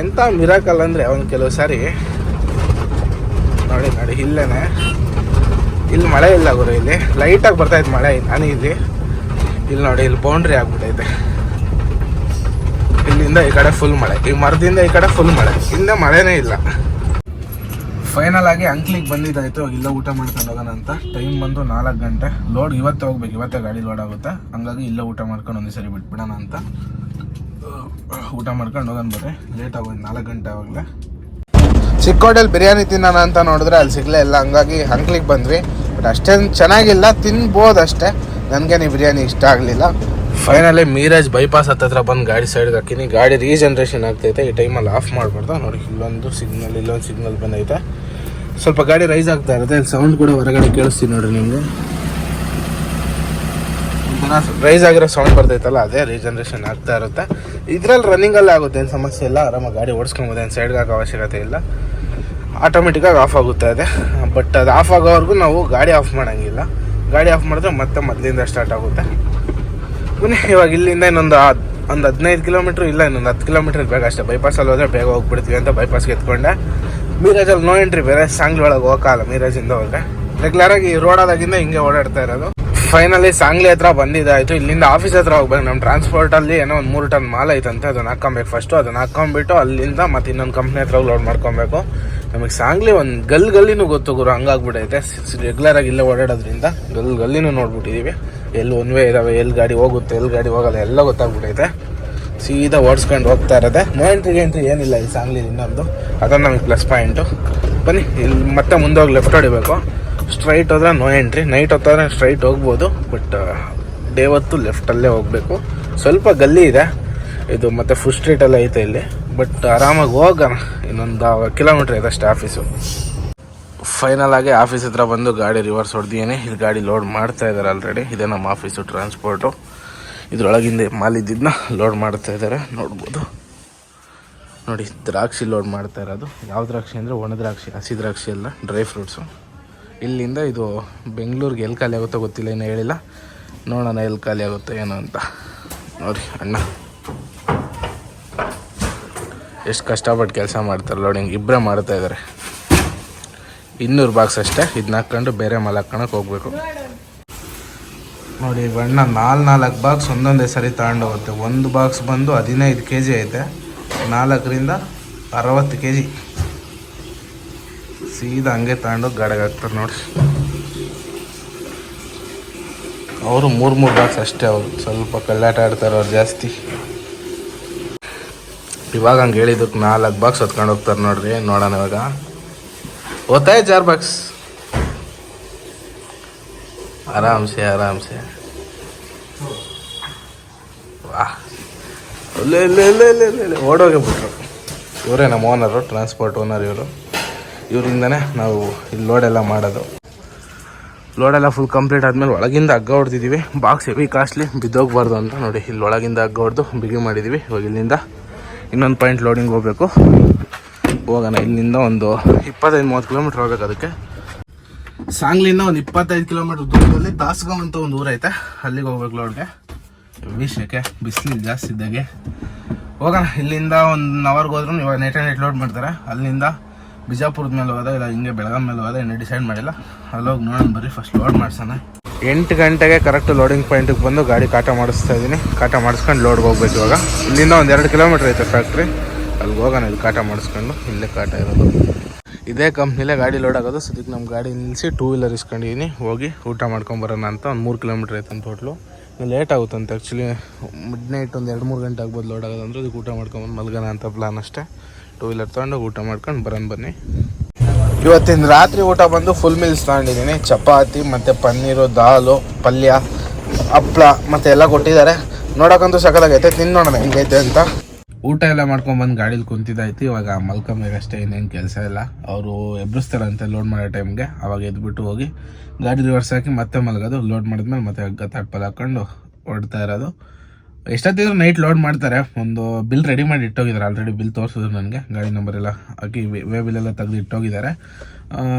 ಎಂಥ ಮಿರಾಕಲ್ ಅಂದರೆ ಒಂದು ಕೆಲವು ಸಾರಿ ನೋಡಿ ನೋಡಿ, ಇಲ್ಲೇನೆ. ಇಲ್ಲಿ ಮಳೆ ಇಲ್ಲ ಗುರು ಇಲ್ಲಿ. ಲೈಟಾಗಿ ಬರ್ತೈತೆ ಮಳೆ, ನಾನು ಇಲ್ಲಿ. ಇಲ್ಲಿ ನೋಡಿ, ಇಲ್ಲಿ ಬೌಂಡ್ರಿ ಆಗ್ಬಿಟ್ಟೈತೆ. ಇಲ್ಲಿಂದ ಈ ಕಡೆ ಫುಲ್ ಮಳೆ. ಈ ಮರದಿಂದ ಈ ಕಡೆ ಫುಲ್ ಮಳೆ. ಹಿಂದೆ ಮಳೆನೇ ಇಲ್ಲ. ಫೈನಲ್ ಆಗಿ ಅಂಕ್ಲಿಗೆ ಬಂದಿದ್ದಾಯ್ತು. ಇಲ್ಲ ಊಟ ಮಾಡ್ಕೊಂಡು ಹೋಗೋಣ ಅಂತ. ಟೈಮ್ ಬಂದು ನಾಲ್ಕು ಗಂಟೆ. ಲೋಡ್ ಇವತ್ತೇ ಹೋಗ್ಬೇಕು. ಇವತ್ತೇ ಗಾಡಿ ಲೋಡ್ ಆಗುತ್ತೆ. ಹಂಗಾಗಿ ಇಲ್ಲೇ ಊಟ ಮಾಡ್ಕೊಂಡು ಒಂದೇ ಸರಿ ಬಿಟ್ಬಿಡೋಣ ಅಂತ. ಊಟ ಮಾಡ್ಕೊಂಡು ಹೋಗೋಣ ಬರ್ರಿ. ಲೇಟ್ ಆಗೋದು ನಾಲ್ಕು ಗಂಟೆ ಆವಾಗಲೇ. ಹೋಟೆಲ್ ಬಿರಿಯಾನಿ ತಿನ್ನೋಣ ಅಂತ ನೋಡಿದ್ರೆ ಅಲ್ಲಿ ಸಿಗ್ಲೇ ಇಲ್ಲ. ಹಂಗಾಗಿ ಹಂಕ್ಲಿಗೆ ಬಂದ್ವಿ. ಬಟ್ ಅಷ್ಟೇನು ಚೆನ್ನಾಗಿಲ್ಲ ತಿನ್ಬೋದು ಅಷ್ಟೇ. ನನಗೇನು ಬಿರಿಯಾನಿ ಇಷ್ಟ ಆಗಲಿಲ್ಲ. ಫೈನಲಿ ಮೀರಾಜ್ ಬೈಪಾಸ್ ಹತ್ತತ್ರ ಬಂದು ಗಾಡಿ ಸೈಡ್ಗೆ ಹಾಕಿನಿ. ಗಾಡಿ ರೀಜನ್ರೇಷನ್ ಆಗ್ತೈತೆ. ಈ ಟೈಮಲ್ಲಿ ಆಫ್ ಮಾಡ್ಬಾರ್ದು. ನೋಡಿ ಇಲ್ಲೊಂದು ಸಿಗ್ನಲ್ ಇಲ್ಲೊಂದು ಸಿಗ್ನಲ್ ಬಂದೈತೆ. ಸ್ವಲ್ಪ ಗಾಡಿ ರೈಸ್ ಆಗ್ತಾ ಇರುತ್ತೆ. ಇಲ್ಲಿ ಸೌಂಡ್ ಕೂಡ ಹೊರಗಡೆ ಕೇಳಿಸ್ತೀನಿ ನೋಡಿರಿ ನಿಮಗೆ. ರೈಸ್ ಆಗಿರೋ ಸೌಂಡ್ ಬರ್ತೈತಲ್ಲ, ಅದೇ ರೀಜನ್ರೇಷನ್ ಆಗ್ತಾ ಇರುತ್ತೆ. ಇದ್ರಲ್ಲಿ ರನ್ನಿಂಗಲ್ಲೇ ಆಗುತ್ತೆ, ಏನು ಸಮಸ್ಯೆ ಇಲ್ಲ, ಆರಾಮಾಗಿ ಗಾಡಿ ಓಡಿಸ್ಕೊಬೋದು, ಏನು ಸೈಡ್ಗೆ ಹಾಕೋ ಅವಶ್ಯಕತೆ ಇಲ್ಲ. ಆಟೋಮೆಟಿಕ್ಕಾಗಿ ಆಫ್ ಆಗುತ್ತೆ ಅದೇ. ಬಟ್ ಅದು ಆಫ್ ಆಗೋವರೆಗೂ ನಾವು ಗಾಡಿ ಆಫ್ ಮಾಡೋಂಗಿಲ್ಲ. ಗಾಡಿ ಆಫ್ ಮಾಡಿದ್ರೆ ಮತ್ತೆ ಮೊದಲಿಂದ ಸ್ಟಾರ್ಟ್ ಆಗುತ್ತೆ. ಪುನಃ ಇವಾಗ ಇಲ್ಲಿಂದ ಇನ್ನೊಂದು ಒಂದು ಹದಿನೈದು ಕಿಲೋಮೀಟ್ರ್ ಇಲ್ಲ, ಇನ್ನೊಂದು ಹತ್ತು ಕಿಲೋಮೀಟ್ರ್ ಬೇಗ ಅಷ್ಟೇ. ಬೈಪಾಸಲ್ಲಿ ಹೋದ್ರೆ ಬೇಗ ಹೋಗ್ಬಿಡ್ತೀವಿ ಅಂತ ಬೈಪಾಸ್ಗೆ ಎತ್ಕೊಂಡೆ. ಮೀರಾಜಲ್ಲಿ ನೋ ಎಂಟ್ರಿ ಬೇರೆ ಸಾಂಗ್ಲಿ ಒಳಗೆ ಹೋಗಲ್ಲ ಮೀರಾಜಿಂದ ಹೋದ್ರೆ. ರೆಗ್ಯುಲರಾಗಿ ರೋಡಾದಾಗಿಂದ ಹಿಂಗೆ ಓಡಾಡ್ತಾ ಇರೋದು. ಫೈನಲಿ ಸಾಂಗ್ಲಿ ಹತ್ರ ಬಂದಿದ್ದಾಯ್ತು. ಇಲ್ಲಿಂದ ಆಫೀಸ್ ಹತ್ರ ಹೋಗ್ಬೇಕು ನಮ್ಮ ಟ್ರಾನ್ಸ್ಪೋರ್ಟಲ್ಲಿ ಏನೋ ಒಂದು ಮೂರು ಟನ್ ಮಾಲ್ ಐತಂತೆ, ಅದನ್ನ ಹಾಕೊಬೇಕು ಫಸ್ಟು ಅದನ್ನ ಹಾಕೊಂಡ್ಬಿಟ್ಟು ಅಲ್ಲಿಂದ ಮತ್ತೆ ಇನ್ನೊಂದು ಕಂಪ್ನಿ ಹತ್ರ ಲೋಡ್ ಮಾಡ್ಕೊಬೇಕು. ನಮಗೆ ಸಾಂಗ್ಲಿ ಒಂದು ಗಲ್ ಗಲ್ಲಿನೂ ಗೊತ್ತು ಗುರು ಹಂಗಾಗ್ಬಿಟ್ಟೈತೆ ರೆಗ್ಯುಲರ್ ಆಗಿ ಇಲ್ಲೇ ಓಡಾಡೋದ್ರಿಂದ ಗಲ್ ಗಲ್ಲಿನೂ ನೋಡ್ಬಿಟ್ಟಿದ್ದೀವಿ ಎಲ್ಲಿ ಒನ್ ವೇ ಇದಾವೆ ಎಲ್ಲಿ ಗಾಡಿ ಹೋಗುತ್ತೆ ಎಲ್ಲಿ ಗಾಡಿ ಹೋಗಲ್ಲ, ಎಲ್ಲ ಗೊತ್ತಾಗ್ಬಿಟ್ಟೈತೆ ಸೀದಾ ಓಡಿಸ್ಕೊಂಡು ಹೋಗ್ತಾ ಇರೋದೆ. ನೋ ಎಂಟ್ರಿ ಎಂಟ್ರಿ ಏನಿಲ್ಲ ಈ ಸಾಂಗ್ಲಿ ಇನ್ನೊಂದು. ಅದನ್ನು ನಮಗೆ ಪ್ಲಸ್ ಪಾಯಿಂಟು ಬನ್ನಿ ಇಲ್ಲಿ ಮತ್ತೆ ಮುಂದೆ ಹೋಗಿ ಲೆಫ್ಟ್ ಹೊಡಿಬೇಕು. ಸ್ಟ್ರೈಟ್ ಹೋದ್ರೆ ನೋ ಎಂಟ್ರಿ ನೈಟ್ ಹೊತ್ತಾದ್ರೆ ಸ್ಟ್ರೈಟ್ ಹೋಗ್ಬೋದು. ಬಟ್ ಡೇ ಹೊತ್ತು ಲೆಫ್ಟಲ್ಲೇ ಹೋಗಬೇಕು. ಸ್ವಲ್ಪ ಗಲ್ಲಿ ಇದೆ. ಇದು ಮತ್ತೆ ಫುಲ್ ಸ್ಟ್ರೀಟೆಲ್ಲ ಐತೆ ಇಲ್ಲಿ. ಬಟ್ ಆರಾಮಾಗಿ ಹೋಗೋಣ. ಇನ್ನೊಂದು ಕಿಲೋಮೀಟ್ರ್ ಇದೆ ಅಷ್ಟೇ ಆಫೀಸು ಫೈನಲ್ ಆಗಿ ಆಫೀಸ್ ಹತ್ರ ಬಂದು ಗಾಡಿ ರಿವರ್ಸ್ ಹೊಡೆದಿದ್ದೀನಿ. ಇಲ್ಲಿ ಗಾಡಿ ಲೋಡ್ ಮಾಡ್ತಾ ಇದ್ದಾರೆ ಆಲ್ರೆಡಿ ಇದೇ ನಮ್ಮ ಆಫೀಸು ಟ್ರಾನ್ಸ್ಪೋರ್ಟು ಇದ್ರೊಳಗಿಂದ ಮಾಲಿದ್ದಿದ್ನ ಲೋಡ್ ಮಾಡ್ತಾ ಇದ್ದಾರೆ ನೋಡ್ಬೋದು. ನೋಡಿ, ದ್ರಾಕ್ಷಿ ಲೋಡ್ ಮಾಡ್ತಾ ಇರೋದು. ಯಾವ ದ್ರಾಕ್ಷಿ ಅಂದರೆ ಒಣ ದ್ರಾಕ್ಷಿ, ಹಸಿ ದ್ರಾಕ್ಷಿ ಎಲ್ಲ ಡ್ರೈ ಫ್ರೂಟ್ಸು ಇಲ್ಲಿಂದ ಇದು ಬೆಂಗಳೂರಿಗೆ ಎಲ್ಲಿ ಖಾಲಿ ಆಗುತ್ತೋ ಗೊತ್ತಿಲ್ಲ ಏನು ಹೇಳಿಲ್ಲ. ನೋಡೋಣ ಎಲ್ಲಿ ಖಾಲಿ ಆಗುತ್ತೋ ಏನೋ ಅಂತ. ನೋಡಿ, ಅಣ್ಣ. ಎಷ್ಟು ಕಷ್ಟಪಟ್ಟು ಕೆಲಸ ಮಾಡ್ತಾರೆ ಲೋಡಿಂಗ್ ಇಬ್ಬರೇ ಮಾಡ್ತಾ ಇದ್ದಾರೆ ಇನ್ನೂರು ಬಾಕ್ಸ್ ಅಷ್ಟೇ ಇದನ್ನ ಹಾಕ್ಕೊಂಡು ಬೇರೆ ಮಾಲ್ ಹಾಕ್ಕೊಳಕ್ಕೆ ಹೋಗ್ಬೇಕು. ನೋಡಿ ಬಣ್ಣ ನಾಲ್ ನಾಲ್ಕು ಬಾಕ್ಸ್ ಒಂದೊಂದೇ ಸರಿ ತಗೊಂಡು ಹೋಗುತ್ತೆ ಒಂದು ಬಾಕ್ಸ್ ಬಂದು ಹದಿನೈದು ಕೆ ಜಿ ಐತೆ. ನಾಲ್ಕರಿಂದ ಅರವತ್ತು ಕೆ ಜಿ ಸೀದಾ ಹಂಗೆ ತಗೊಂಡು ಗಾಡಿಗೆ ಹಾಕ್ತಾರೆ ನೋಡಿ. ಅವರು ಮೂರು ಮೂರು ಬಾಕ್ಸ್ ಅಷ್ಟೇ ಅವರು. ಸ್ವಲ್ಪ ಕಳ್ಳಾಟ ಆಡ್ತಾರೆ ಅವ್ರು ಜಾಸ್ತಿ. ಇವಾಗ ಹಂಗೆ ಹೇಳಿದಕ್ಕೆ ನಾಲ್ಕು ಬಾಕ್ಸ್ ಹೊತ್ಕೊಂಡು ಹೋಗ್ತಾರೆ ನೋಡ್ರಿ, ನೋಡೋಣ ಇವಾಗ. ಓದ್ತಾಯ ಚಾರ್ ಬಾಕ್ಸ್ ಆರಾಮ್ಸೆ ಆರಾಮ್ಸೆ. ವಾಹ್. ಅಲ್ಲೇ ಬಿಟ್ರು. ಇವರೇ ನಮ್ಮ ಓನರು ಟ್ರಾನ್ಸ್ಪೋರ್ಟ್ ಓನರ್ ಇವರು. ಇವರಿಂದನೇ ನಾವು ಇಲ್ಲಿ ಲೋಡೆಲ್ಲ ಮಾಡೋದು. ಲೋಡೆಲ್ಲ ಫುಲ್ ಕಂಪ್ಲೀಟ್ ಆದಮೇಲೆ ಒಳಗಿಂದ ಹಗ್ಗ ಹೊಡ್ದಿದ್ದೀವಿ ಬಾಕ್ಸ್ ಹೆವಿ ಕಾಸ್ಟ್ಲಿ ಬಿದ್ದೋಗ್ಬಾರ್ದು ಅಂತ ನೋಡಿ. ಇಲ್ಲಿ ಒಳಗಿಂದ ಹಗ್ಗ ಹೊಡೆದು ಬಿಗಿ ಮಾಡಿದ್ದೀವಿ ಇವಾಗ ಇಲ್ಲಿಂದ ಇನ್ನೊಂದು ಪಾಯಿಂಟ್ ಲೋಡಿಂಗ್ ಹೋಗಬೇಕು. ಹೋಗೋಣ. ಇಲ್ಲಿಂದ ಒಂದು ಇಪ್ಪತ್ತೈದು, ಮೂವತ್ತು ಕಿಲೋಮೀಟ್ರ್ ಹೋಗ್ಬೇಕು ಅದಕ್ಕೆ. ಸಾಂಗ್ಲಿಂದ ಒಂದು ಇಪ್ಪತ್ತೈದು ಕಿಲೋಮೀಟ್ರ್ ದೂರದಲ್ಲಿ ದಾಸಗಾಂವ್ ಅಂತ ಒಂದು ಊರೈತೆ ಅಲ್ಲಿಗೆ ಹೋಗ್ಬೇಕು ಲೋಡ್ಗೆ ವಿಷಯಕ್ಕೆ ಬಿಸಿಲು ಜಾಸ್ತಿ ಇದ್ದಾಗೆ. ಹೋಗೋಣ. ಇಲ್ಲಿಂದ ಒಂದು ಅವರ್ಗೆ ಹೋದ್ರು ಇವಾಗ ನೈಟ್ ನೈಟ್ ಲೋಡ್ ಮಾಡ್ತಾರೆ. ಅಲ್ಲಿಂದ ಬಿಜಾಪುರದ ಮೇಲೆ ಹೋದ ಇಲ್ಲ ಹಿಂಗೆ ಬೆಳಗಾಂ ಮೇಲೆ ಹೋದ ಇನ್ನೂ ಡಿಸೈಡ್ ಮಾಡಿಲ್ಲ. ಅಲ್ಲೋಗಿ ನೋಡೋಣ ಬರ್ರಿ ಫಸ್ಟ್ ಲೋಡ್ ಮಾಡ್ಸೋಣ. ಎಂಟು ಗಂಟೆಗೆ ಕರೆಕ್ಟ್ ಲೋಡಿಂಗ್ ಪಾಯಿಂಟಿಗೆ ಬಂದು ಗಾಡಿ ಕಾಟ ಮಾಡಿಸ್ತಾ ಇದ್ದೀನಿ ಕಾಟ ಮಾಡಿಸ್ಕೊಂಡು ಲೋಡ್ಗೆ ಹೋಗ್ಬೇಕು ಇವಾಗ. ಇಲ್ಲಿಂದ ಒಂದು ಎರಡು ಕಿಲೋಮೀಟ್ರ್ ಐತೆ ಫ್ಯಾಕ್ಟ್ರಿ ಅಲ್ಲಿಗೆ ಹೋಗೋಣ ಇಲ್ಲಿ ಕಾಟ ಮಾಡಿಸ್ಕೊಂಡು. ಇಲ್ಲೇ ಕಾಟ ಇರೋದು. ಇದೇ ಕಂಪ್ನಿಲೇ ಗಾಡಿ ಲೋಡ್ ಆಗೋದು. ಸದ್ಯಕ್ಕೆ ನಮ್ಮ ಗಾಡಿ ನಿಲ್ಲಿಸಿ ಟೂ ವೀಲರ್ ಇಸ್ಕೊಂಡಿದ್ದೀನಿ ಹೋಗಿ ಊಟ ಮಾಡ್ಕೊಂಬರೋಣ ಅಂತ ಒಂದು ಮೂರು ಕಿಲೋಮೀಟ್ರ್ ಐತೆ ಅಂತ ಹೋಟ್ಲು ಲೇಟ್ ಆಗುತ್ತಂತೆ ಆ್ಯಕ್ಚುಲಿ ಮಿಡ್ ನೈಟ್ ಒಂದು ಎರಡು ಮೂರು ಗಂಟೆ ಆಗ್ಬೋದು ಲೋಡ್ ಆಗೋದಂದ್ರೆ, ಅದಕ್ಕೆ ಊಟ ಮಾಡ್ಕೊಂಬಂದು ಮಲ್ಗೋಣ ಅಂತ ಪ್ಲಾನ್ ಅಷ್ಟೇ. ಟೂ ವೀಲರ್ ತಗೊಂಡು ಊಟ ಮಾಡ್ಕೊಂಡು ಬರೋಣ ಬನ್ನಿ. ಇವತ್ತಿನ ರಾತ್ರಿ ಊಟ ಬಂದು ಫುಲ್ ಮೀಲ್ಸ್ ತಗೊಂಡಿದ್ದೀನಿ. ಚಪಾತಿ, ಮತ್ತು ಪನ್ನೀರು, ದಾಲು, ಪಲ್ಯ ಹಪ್ಪಳ ಮತ್ತು ಎಲ್ಲ ಕೊಟ್ಟಿದ್ದಾರೆ. ನೋಡೋಕ್ಕಂತೂ ಸಖತ್ತಾಗೈತೆ. ತಿನ್ನೋಣ ಹೆಂಗೈತೆ ಅಂತ. ಊಟ ಎಲ್ಲ ಮಾಡ್ಕೊಂಬಂದು ಗಾಡೀಲಿ ಕುಂತಿದ್ದಾಯ್ತು. ಇವಾಗ ಮಲ್ಕೊಂಬೇಕಷ್ಟೇ ಇನ್ನೇನು ಕೆಲಸ ಇಲ್ಲ. ಅವರು ಎಬ್ಬಿಸ್ತಾರಂತೆ ಲೋಡ್ ಮಾಡೋ ಟೈಮ್ಗೆ ಅವಾಗ ಎದ್ಬಿಟ್ಟು ಹೋಗಿ ಗಾಡಿ ರಿವರ್ಸ್ ಹಾಕಿ ಮತ್ತೆ ಮಲಗೋದು. ಲೋಡ್ ಮಾಡಿದ್ಮೇಲೆ ಮತ್ತೆ ಹಗ್ಗ ತಾಟ್ಪಲ್ ಹಾಕ್ಕೊಂಡು ಹೊಡ್ತಾ ಇರೋದು. ಎಷ್ಟೊತ್ತಿದ್ರು ನೈಟ್ ಲೋಡ್ ಮಾಡ್ತಾರೆ. ಒಂದು ಬಿಲ್ ರೆಡಿ ಮಾಡಿ ಇಟ್ಟೋಗಿದ್ದಾರೆ. ಆಲ್ರೆಡಿ ಬಿಲ್ ತೋರಿಸಿದ್ರು ನನಗೆ. ಗಾಡಿ ನಂಬರ್ ಎಲ್ಲ ಹಾಕಿ ವೇ ಬಿಲ್ ಎಲ್ಲ ತೆಗೆದು ಇಟ್ಟೋಗಿದ್ದಾರೆ.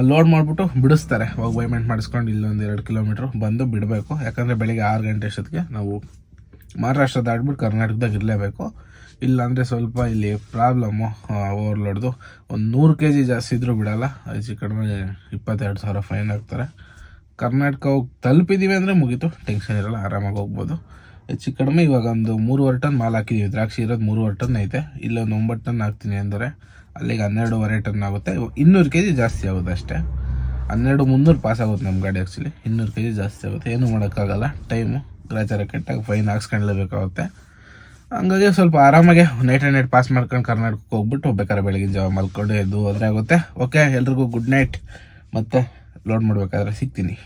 ಲೋಡ್ ಮಾಡಿಬಿಟ್ಟು ಬಿಡಿಸ್ತಾರೆ. ಅವಾಗ ಪೇಮೆಂಟ್ ಮಾಡಿಸ್ಕೊಂಡು ಇಲ್ಲೊಂದು ಎರಡು ಕಿಲೋಮೀಟ್ರ್ ಬಂದು ಬಿಡಬೇಕು. ಯಾಕಂದರೆ ಬೆಳಿಗ್ಗೆ ಆರು ಗಂಟೆ ಅಷ್ಟೊತ್ತಿಗೆ ನಾವು ಮಹಾರಾಷ್ಟ್ರ ದಾಟ್ಬಿಟ್ಟು ಕರ್ನಾಟಕದಾಗ ಇರಲೇಬೇಕು. ಇಲ್ಲಾಂದರೆ ಸ್ವಲ್ಪ ಇಲ್ಲಿ ಪ್ರಾಬ್ಲಮ್ಮು ಓವರ್ಲೋಡ್ದು ಒಂದು ನೂರು ಕೆ ಜಿ ಜಾಸ್ತಿ ಇದ್ದರೂ ಬಿಡೋಲ್ಲ. ಹೆಚ್ಚು ಕಡಿಮೆ ಇಪ್ಪತ್ತೆರಡು ಸಾವಿರ ಫೈನ್ ಹಾಕ್ತಾರೆ ಕರ್ನಾಟಕ ಹೋಗಿ ತಲುಪಿದ್ದೀವಿ ಅಂದರೆ ಮುಗೀತು. ಟೆನ್ಷನ್ ಇರಲ್ಲ. ಆರಾಮಾಗಿ ಹೋಗ್ಬೋದು. ಹೆಚ್ಚು ಕಡಿಮೆ ಇವಾಗ ಒಂದು ಮೂರುವರೆ ಟನ್ ಮಾಲ್ ಹಾಕಿದ್ದೀವಿ ದ್ರಾಕ್ಷಿ ಇರೋದು ಮೂರುವರೆ ಟನ್ ಐತೆ. ಇಲ್ಲೊಂದು ಒಂಬತ್ತು ಟನ್ ಹಾಕ್ತೀನಿ ಅಂದರೆ ಅಲ್ಲಿಗೆ ಹನ್ನೆರಡೂವರೆ ಟನ್ ಆಗುತ್ತೆ. ಇನ್ನೂರು ಕೆ ಜಿ ಜಾಸ್ತಿ ಆಗುತ್ತೆ ಅಷ್ಟೇ. ಹನ್ನೆರಡು ಮುನ್ನೂರು ಪಾಸ್ ಆಗುತ್ತೆ ನಮ್ಮ ಗಾಡಿ ಆ್ಯಕ್ಚುಲಿ ಇನ್ನೂರು ಕೆ ಜಿ ಜಾಸ್ತಿ ಆಗುತ್ತೆ. ಏನೂ ಮಾಡೋಕ್ಕಾಗಲ್ಲ. ಟೈಮು ಗ್ರಾಚಾರ ಕೆಟ್ಟಾಗ ಫೈನ್ ಹಾಕ್ಸ್ಕೊಳ್ಳೇಬೇಕಾಗುತ್ತೆ ಹಂಗಾಗಿ ಸ್ವಲ್ಪ ಆರಾಮಾಗಿ ನೈಟ್ ಆ್ಯಂಡ್ ನೈಟ್ ಪಾಸ್ ಮಾಡ್ಕೊಂಡು ಕರ್ನಾಟಕಕ್ಕೆ ಹೋಗ್ಬಿಟ್ಟು ಬೇಕಾದ್ರೆ ಬೆಳಗಿನ ಜಾವ ಮಲ್ಕೊಂಡು ಎದ್ದು ಹೋದ್ರೆ ಆಗುತ್ತೆ. ಓಕೆ ಎಲ್ರಿಗೂ ಗುಡ್ ನೈಟ್ ಮತ್ತೆ ಲೋಡ್ ಮಾಡಬೇಕಾದ್ರೆ ಸಿಗ್ತೀನಿ.